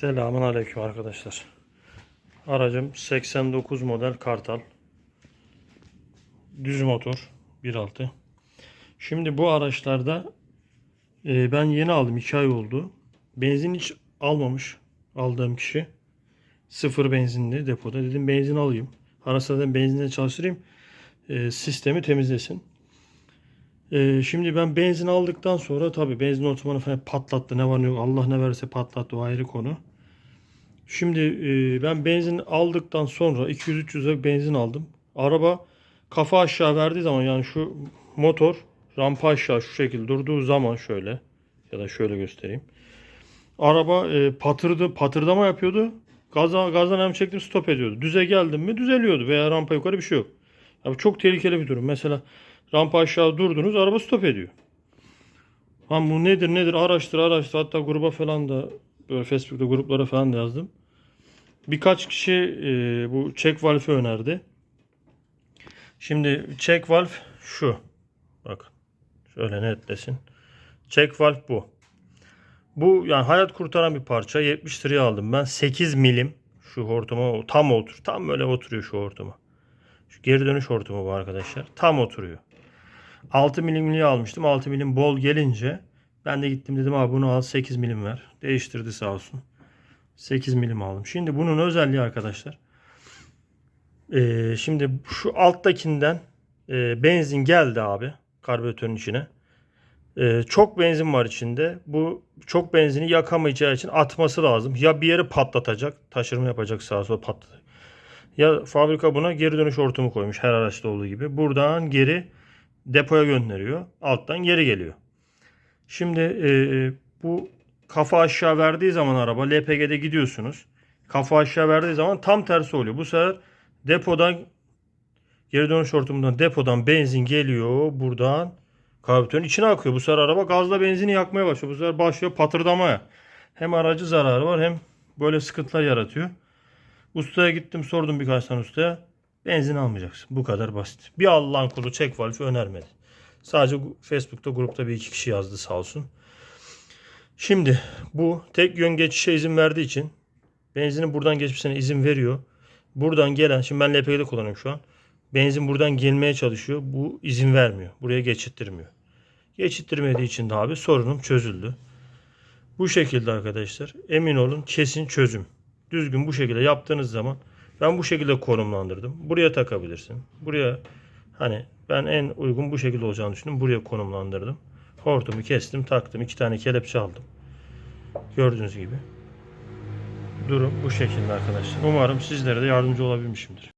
Selamun Aleyküm arkadaşlar. Aracım 89 model Kartal. Düz motor 1.6. Şimdi bu araçlarda e, ben yeni aldım 2 ay oldu. Benzin hiç almamış aldığım kişi. Sıfır benzinli depoda. Dedim benzin alayım. Ara sıra dedim benzinle çalıştırayım. E, sistemi temizlesin. E, şimdi ben benzin aldıktan sonra tabii benzin otomanı falan patlattı. Ne var ne yok Allah ne verirse patlattı o ayrı konu. Şimdi e, ben benzin aldıktan sonra 200-300 lira benzin aldım. Araba kafa aşağı verdiği zaman yani şu motor rampa aşağı şu şekilde durduğu zaman şöyle ya da şöyle göstereyim. Araba e, patırdı, patırdama yapıyordu. Gaza, gazdan hem çektim stop ediyordu. Düze geldim mi düzeliyordu veya rampa yukarı bir şey yok. Ya bu çok tehlikeli bir durum. Mesela rampa aşağı durdunuz araba stop ediyor. Ha bu nedir nedir araştır araştır hatta gruba falan da böyle Facebook'ta gruplara falan da yazdım. Birkaç kişi e, bu check valve'i önerdi. Şimdi check valve şu. Bakın. Şöyle netlesin. Check valve bu. Bu yani hayat kurtaran bir parça. 70 liraya aldım ben. 8 milim şu hortuma tam otur. Tam böyle oturuyor şu hortuma. Şu geri dönüş hortumu bu arkadaşlar. Tam oturuyor. 6 milimliği almıştım. 6 milim bol gelince ben de gittim dedim abi bunu al 8 milim ver. Değiştirdi sağ olsun. 8 milim aldım. Şimdi bunun özelliği arkadaşlar. Ee, şimdi şu alttakinden e, benzin geldi abi karbüratörün içine. Ee, çok benzin var içinde. Bu çok benzini yakamayacağı için atması lazım. Ya bir yeri patlatacak, taşırma yapacak sağa sola patlatacak. Ya fabrika buna geri dönüş hortumu koymuş her araçta olduğu gibi. Buradan geri depoya gönderiyor. Alttan geri geliyor. Şimdi e, bu kafa aşağı verdiği zaman araba LPG'de gidiyorsunuz. Kafa aşağı verdiği zaman tam tersi oluyor. Bu sefer depodan geri dönüş hortumundan depodan benzin geliyor. Buradan karbüratörün içine akıyor. Bu sefer araba gazla benzini yakmaya başlıyor. Bu sefer başlıyor patırdamaya. Hem aracı zararı var hem böyle sıkıntılar yaratıyor. Ustaya gittim sordum birkaç tane ustaya. Benzin almayacaksın. Bu kadar basit. Bir Allah'ın kulu çek valfi önermedi. Sadece Facebook'ta grupta bir iki kişi yazdı sağ olsun. Şimdi bu tek yön geçişe izin verdiği için benzinin buradan geçmesine izin veriyor. Buradan gelen şimdi ben LPG'de kullanıyorum şu an. Benzin buradan gelmeye çalışıyor. Bu izin vermiyor. Buraya geçittirmiyor. Geçittirmediği için de abi sorunum çözüldü. Bu şekilde arkadaşlar emin olun kesin çözüm. Düzgün bu şekilde yaptığınız zaman ben bu şekilde konumlandırdım. Buraya takabilirsin. Buraya hani ben en uygun bu şekilde olacağını düşündüm. Buraya konumlandırdım. Hortumu kestim taktım. iki tane kelepçe aldım. Gördüğünüz gibi. Durum bu şekilde arkadaşlar. Umarım sizlere de yardımcı olabilmişimdir.